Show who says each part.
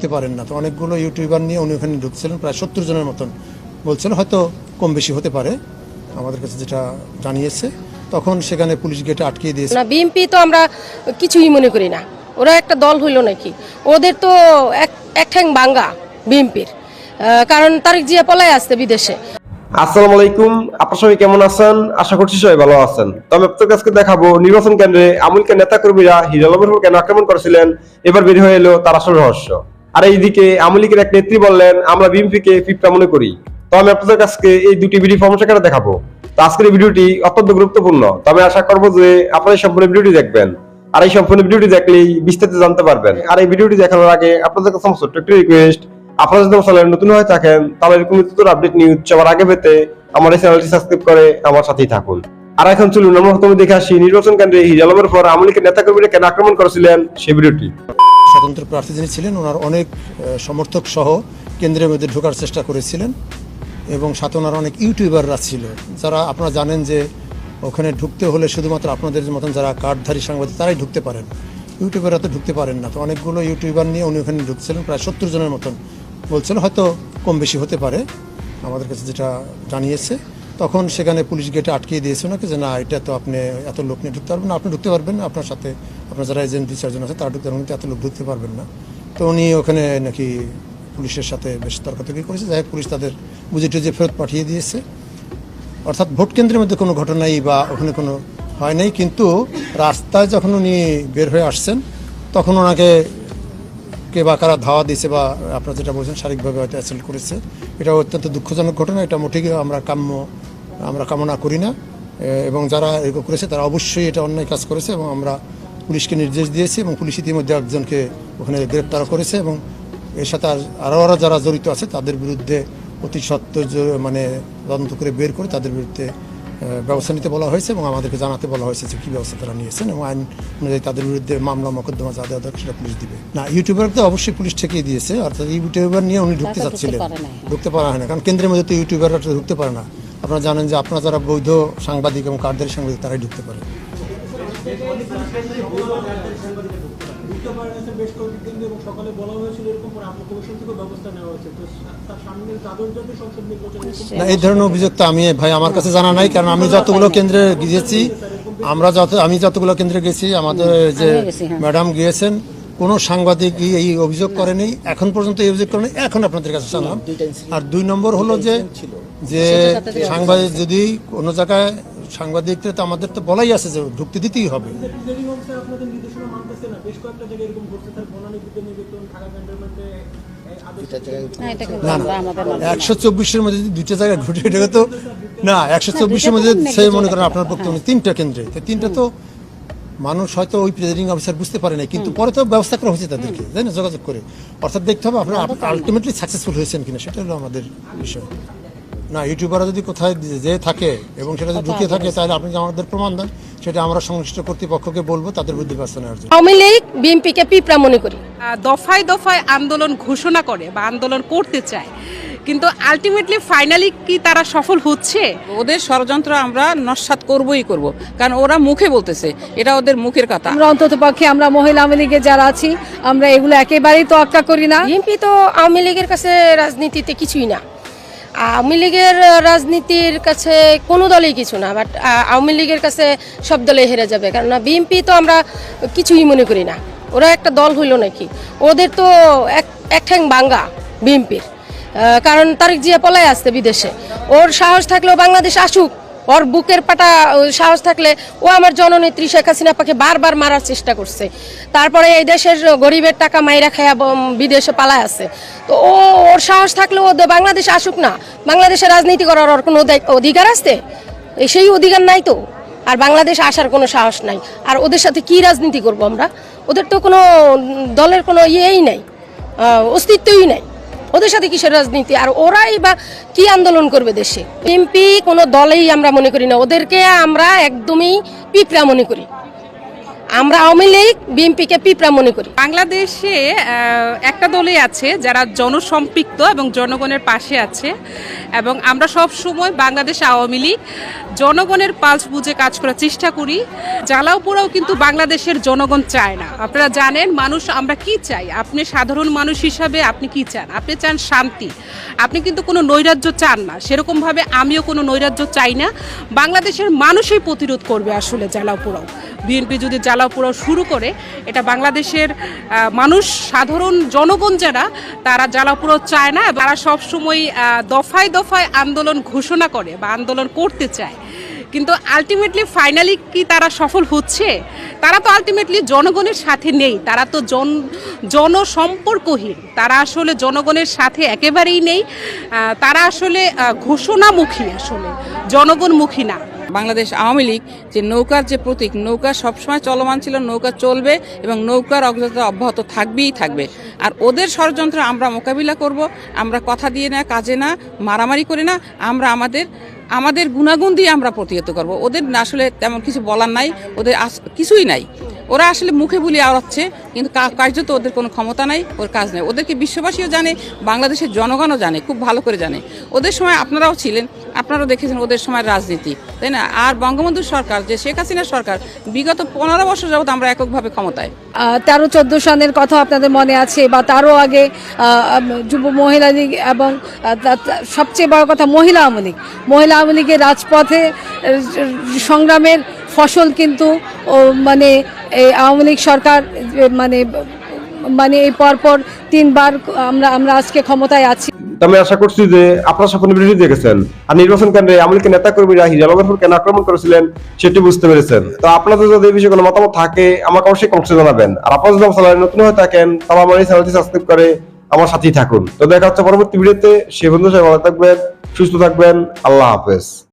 Speaker 1: ঢুকতে পারেন না। তো অনেকগুলো ইউটিউবার নিয়ে উনি ওখানে ঢুকছিলেন প্রায় সত্তর জনের মতন। বলছেন হয়তো কম বেশি হতে পারে। আমাদের কাছে যেটা জানিয়েছে তখন সেখানে পুলিশ গেটে আটকিয়ে দিয়েছে।
Speaker 2: না বিএনপি তো আমরা কিছুই মনে করি না। ওরা একটা দল হইল নাকি? ওদের তো এক এক ঠ্যাং বাঙ্গা বিএনপির। কারণ তারেক জিয়া পলায় আসছে বিদেশে।
Speaker 3: আসসালামু আলাইকুম। আপনার সবাই কেমন আছেন? আশা করছি সবাই ভালো আছেন। তো আমি আপনাদের কাছে দেখাবো নির্বাচন কেন্দ্রে আমুলকে নেতা কর্মীরা হিরালমের কেন আক্রমণ করেছিলেন? এবার বের হয়ে এলো তার আসল রহস্য। আর এইদিকে আমলিকের এক নেত্রী বললেন, আমরা বিএনপিকে পিপটা মনে করি। তো আমি আপনাদের কাছে এই দুটি ভিডিও ফর্মসাকারে দেখাবো। তো আজকের ভিডিওটি অত্যন্ত গুরুত্বপূর্ণ। তো আমি আশা করব যে আপনারা সম্পূর্ণ ভিডিওটি দেখবেন। আর এই সম্পূর্ণ ভিডিওটি দেখলেই বিস্তারিত জানতে পারবেন। আর এই ভিডিওটি দেখানোর আগে আপনাদের কাছে আমার ছোট্ট একটি রিকোয়েস্ট আপনারা যদি আমার চ্যানেলে নতুন হয়ে থাকেন, তাহলে এরকম নতুন আপডেট নিউজ সবার আগে পেতে আমার এই চ্যানেলটি সাবস্ক্রাইব করে আমার সাথেই থাকুন। আর এখন চলুন, আমরা প্রথমে দেখে আসি, নির্বাচন কেন্দ্রে হিজালমের পর আমলিকের নেতাকর্মীরা কেন আক্রমণ করেছিলেন সেই ভিডিওটি
Speaker 1: স্বতন্ত্র প্রার্থী যিনি ছিলেন, ওনার অনেক সমর্থক সহ কেন্দ্রের মধ্যে ঢোকার চেষ্টা করেছিলেন এবং সাথে ওনার অনেক ইউটিউবাররা ছিল। যারা আপনারা জানেন যে ওখানে ঢুকতে হলে শুধুমাত্র আপনাদের মতন যারা কার্ডধারী সাংবাদিক, তারাই ঢুকতে পারেন। ইউটিউবাররা তো ঢুকতে পারেন না। তো অনেকগুলো ইউটিউবার নিয়ে উনি ওখানে ঢুকছিলেন, প্রায় সত্তর জনের মতন। বলছেন হয়তো কম বেশি হতে পারে। আমাদের কাছে যেটা জানিয়েছে তখন সেখানে পুলিশ গেটে আটকিয়ে দিয়েছে ওনাকে যে, না, এটা তো আপনি এত লোক নিয়ে ঢুকতে পারবেন না, আপনি ঢুকতে পারবেন আপনার সাথে, আপনার যারা এজেন্ট দুই চারজন আছে তারা ঢুকতে পারবেন এত লোক ঢুকতে পারবেন না। তো উনি ওখানে নাকি পুলিশের সাথে বেশ তর্কাতর্কি করেছে। যাই পুলিশ তাদের বুঝে টুঝে ফেরত পাঠিয়ে দিয়েছে। অর্থাৎ ভোট কেন্দ্রের মধ্যে কোনো ঘটনাই বা ওখানে কোনো হয় নাই, কিন্তু রাস্তায় যখন উনি বের হয়ে আসছেন, তখন ওনাকে কে বা কারা ধাওয়া দিয়েছে বা আপনারা যেটা বলছেন শারীরিকভাবে হয়তো অ্যাসেল্ট করেছে এটা অত্যন্ত দুঃখজনক ঘটনা। এটা মোটেই আমরা কাম্য আমরা কামনা করি না। এবং যারা এগুলো করেছে তারা অবশ্যই এটা অন্যায় কাজ করেছে এবং আমরা পুলিশকে নির্দেশ দিয়েছি এবং পুলিশ ইতিমধ্যে একজনকে ওখানে গ্রেপ্তার করেছে এবং এর সাথে আর আরও আরও যারা জড়িত আছে তাদের বিরুদ্ধে অতি সত্ত্বর মানে তদন্ত করে বের করে তাদের বিরুদ্ধে ব্যবস্থা নিতে বলা হয়েছে এবং আমাদেরকে জানাতে বলা হয়েছে যে কী ব্যবস্থা তারা নিয়েছেন এবং আইন অনুযায়ী তাদের বিরুদ্ধে মামলা মোকদ্দমা যা দেওয়া দরকার সেটা পুলিশ দিবে। না ইউটিউবার তো অবশ্যই পুলিশ ঠেকিয়ে দিয়েছে অর্থাৎ ইউটিউবার নিয়ে উনি ঢুকতে চাচ্ছিলেন। ঢুকতে পারা হয় না কারণ কেন্দ্রের মধ্যে তো ইউটিউবাররা ঢুকতে পারে না। আপনারা জানেন যে আপনারা যারা বৈধ সাংবাদিক এবং কার্ডধারী সাংবাদিক তারাই ঢুকতে পারে। না এই ধরনের অভিযোগ তো আমি ভাই আমার কাছে জানা নাই কারণ আমি যতগুলো কেন্দ্রে গিয়েছি আমরা যত আমি যতগুলো কেন্দ্রে গেছি আমাদের যে ম্যাডাম গিয়েছেন কোনো সাংবাদিক এই অভিযোগ করেনি এখন পর্যন্ত এই অভিযোগ করেনি এখন আপনাদের কাছে জানলাম। আর দুই নম্বর হলো যে যে সাংবাদিক যদি কোনো জায়গায় সাংবাদিকদের তো আমাদের তো বলাই আছে যে ঢুকতে দিতেই হবে।
Speaker 4: না
Speaker 1: একশো চব্বিশের মধ্যে যদি দুইটা জায়গায় ঘটে এটাকে তো না একশো চব্বিশের মধ্যে সে মনে করেন আপনার বক্তব্য তিনটা কেন্দ্রে। তো তিনটা তো মানুষ হয়তো ওই প্রেজাইডিং অফিসার বুঝতে পারে না কিন্তু পরে তো ব্যবস্থা করা হয়েছে তাদেরকে তাই না? যোগাযোগ করে। অর্থাৎ দেখতে হবে আপনারা আলটিমেটলি সাকসেসফুল হয়েছেন কিনা সেটা হলো আমাদের বিষয়। না ইউটিউবাররা যদি কোথায় যে থাকে এবং সেটা যদি ঢুকে থাকে তাহলে আপনি যে আমাদের প্রমাণ দেন? সেটা আমরা সংশ্লিষ্ট কর্তৃপক্ষকে বলব তাদের বিরুদ্ধে ব্যবস্থা নেওয়ার জন্য।
Speaker 2: আওয়ামী লীগ বিএনপিকে পিঁপড়া মনে করি।
Speaker 5: দফায় দফায় আন্দোলন ঘোষণা করে বা আন্দোলন করতে চায়। কিন্তু আলটিমেটলি ফাইনালি কি তারা সফল হচ্ছে?
Speaker 6: ওদের ষড়যন্ত্র আমরা নস্বাত করবই করব। কারণ ওরা মুখে বলতেছে এটা ওদের মুখের কথা।
Speaker 7: আমরা অন্তত পক্ষে আমরা মহিলা আওয়ামী লীগে যারা আছি আমরা এগুলো একেবারেই তোয়াক্কা করি না।
Speaker 2: বিএনপি তো আওয়ামী লীগের কাছে রাজনীতিতে কিছুই না। আওয়ামী লীগের রাজনীতির কাছে কোনো দলই কিছু না বাট আওয়ামী লীগের কাছে সব দলে হেরে যাবে। কারণ বিএনপি তো আমরা কিছুই মনে করি না। ওরা একটা দল হইল নাকি? ওদের তো এক এক ঠ্যাং বাঙ্গা বিএনপির। কারণ তারেক জিয়া পলায় আসছে বিদেশে। ওর সাহস থাকলেও বাংলাদেশ আসুক। ওর বুকের পাটা সাহস থাকলে ও আমার জননেত্রী শেখ হাসিনাপাকে বারবার মারার চেষ্টা করছে। তারপরে এই দেশের গরিবের টাকা মাইরা খায়া বিদেশে পালায় আছে। তো ও, ওর সাহস থাকলে ও বাংলাদেশে আসুক না। বাংলাদেশে রাজনীতি করার ওর কোনো অধি- অধিকার আছে? সেই অধিকার নাই তো। আর বাংলাদেশ আসার কোনো সাহস নাই। আর ওদের সাথে কি রাজনীতি করব আমরা? ওদের তো কোনো দলের কোনো ইয়েই নাই অস্তিত্বই নাই। ওদের সাথে কিসের রাজনীতি? আর ওরাই বা কি আন্দোলন করবে দেশে? এমপি কোনো দলেই আমরা মনে করি না। ওদেরকে আমরা একদমই পিঁপড়া মনে করি। আমরা আওয়ামী লীগ, বিএনপিকে পিঁপড়া মনে করি।
Speaker 5: বাংলাদেশে একটা দলই আছে যারা জনসম্পৃক্ত এবং জনগণের পাশে আছে এবং আমরা সব সময় বাংলাদেশ আওয়ামী লীগ। জনগণের পালস বুঝে কাজ করার চেষ্টা করি। জ্বালাও পোড়াও কিন্তু বাংলাদেশের জনগণ চায় না। আপনারা জানেন, মানুষ আমরা কি চাই? আপনি সাধারণ মানুষ হিসাবে আপনি কি চান? আপনি চান শান্তি। আপনি কিন্তু কোনো নৈরাজ্য চান না। সেরকমভাবে আমিও কোনো নৈরাজ্য চাই না। বাংলাদেশের মানুষই প্রতিরোধ করবে আসলে জ্বালাও পোড়াও বিএনপি যদি জ্বালাও পোড়াও শুরু করে, এটা বাংলাদেশের মানুষ, সাধারণ জনগণ যারা, তারা জ্বালাও পোড়াও চায় না, তারা সবসময় দফায় দফায় আন্দোলন ঘোষণা করে বা আন্দোলন করতে চায়। কিন্তু আলটিমেটলি ফাইনালি কি তারা সফল হচ্ছে? তারা তো আলটিমেটলি জনগণের সাথে নেই, তারা তো জন, জনসম্পর্কহীন। তারা আসলে জনগণের সাথে একেবারেই নেই তারা আসলে ঘোষণামুখী আসলে, জনগণমুখী না।
Speaker 6: বাংলাদেশ আওয়ামী লীগ যে নৌকার যে প্রতীক, নৌকা সবসময় চলমান ছিল, নৌকা চলবে এবং নৌকার অগ্রতা অব্যাহত থাকবেই থাকবে। আর ওদের ষড়যন্ত্র আমরা মোকাবিলা করব, আমরা কথা দিয়ে না, কাজে না, মারামারি করে না, আমরা আমাদের আমাদের গুণাগুণ দিয়ে আমরা প্রতিহত করব। ওদের আসলে তেমন কিছু বলার নাই, ওদের কিছুই নাই। ওরা আসলে মুখে বলি আওড়াচ্ছে, কিন্তু কা- কার্যত ওদের কোনো ক্ষমতা নাই, ওর কাজ নেই। ওদেরকে বিশ্ববাসীও জানে, বাংলাদেশের জনগণও জানে, খুব ভালো করে জানে। ওদের সময় আপনারাও ছিলেন, আপনারাও দেখেছেন ওদের সময় রাজনীতি, তাই না? আর বঙ্গবন্ধু সরকার, যে শেখ হাসিনা সরকার, বিগত পনেরো বছর যাবত আমরা এককভাবে ক্ষমতায়।
Speaker 7: তেরো, চোদ্দ সনের কথা আপনাদের মনে আছে, বা তারও আগে যুব মহিলা লীগ এবং তা- তা- সবচেয়ে বড় কথা মহিলা আওয়ামী লীগ। মহিলা আওয়ামী লীগের রাজপথে সংগ্রামের ফসল কিন্তু মানে আওয়ামী লীগ সরকার মানে মানে এই পরপর তিনবার আমরা আমরা আজকে ক্ষমতায় আছি।
Speaker 3: আমি আশা করছি যে আপনারা সম্পূর্ণ ভিডিওটি দেখেছেন। আর নির্বাচন কেন্দ্রে আমলিকে নেতা কর্মীরা হিরালমের কেন আক্রমণ করেছিলেন, সেটি বুঝতে পেরেছেন। তো আপনাদের যদি এই বিষয়ে কোনো মতামত থাকে, আমাকে অবশ্যই কমেন্টে জানাবেন। আর আপনারা যদি আমার নতুন হয়ে থাকেন, তাহলে আমার এই চ্যানেলটি সাবস্ক্রাইব করে আমার সাথেই থাকুন। তো দেখা হচ্ছে পরবর্তী ভিডিওতে। সে বন্ধু সবাই ভালো থাকবেন, সুস্থ থাকবেন। আল্লাহ হাফেজ।